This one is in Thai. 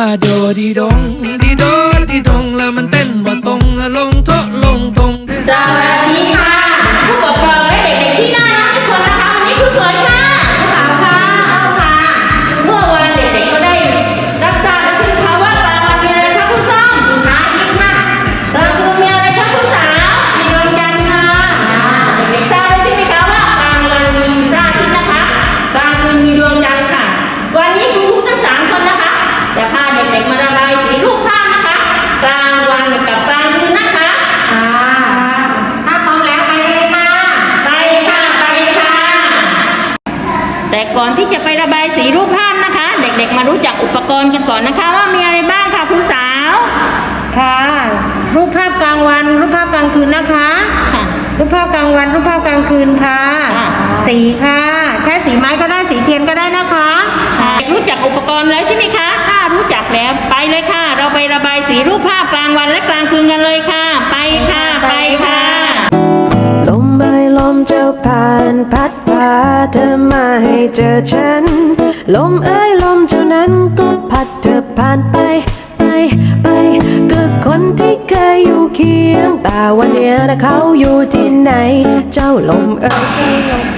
ว่าโดดีดงดี แต่ก่อนที่จะไประบายสีรูปภาพนะคะ เด็กๆ มารู้จักอุปกรณ์กันก่อนนะคะ ว่ามีอะไรบ้างค่ะครูสาว ค่ะ รูปภาพกลางวัน รูปภาพกลางคืนนะคะ ค่ะ รูปภาพกลางวัน รูปภาพกลางคืนค่ะ ค่ะ สีค่ะแค่สีไม้ก็ได้สีเทียนก็ได้นะคะค่ะรู้จักอุปกรณ์แล้วใช่ไหมคะถ้ารู้จักแล้วไปเลยค่ะ เราไประบายสีรูปภาพกลางวันและกลางคืนกันเลยค่ะ ไปค่ะ ไปค่ะ ลมเอ่ยลมเจ้าผ่านพัดพา เธอมาให้เจอฉัน ลมเอ้ยลมเจ้านั้นก็พัดเธอผ่านไป ไปไปก็คนที่เคยอยู่เคียง แต่วันเนี้ยนะเขาอยู่ที่ไหน เจ้าลมเอ้ยเจ้าลม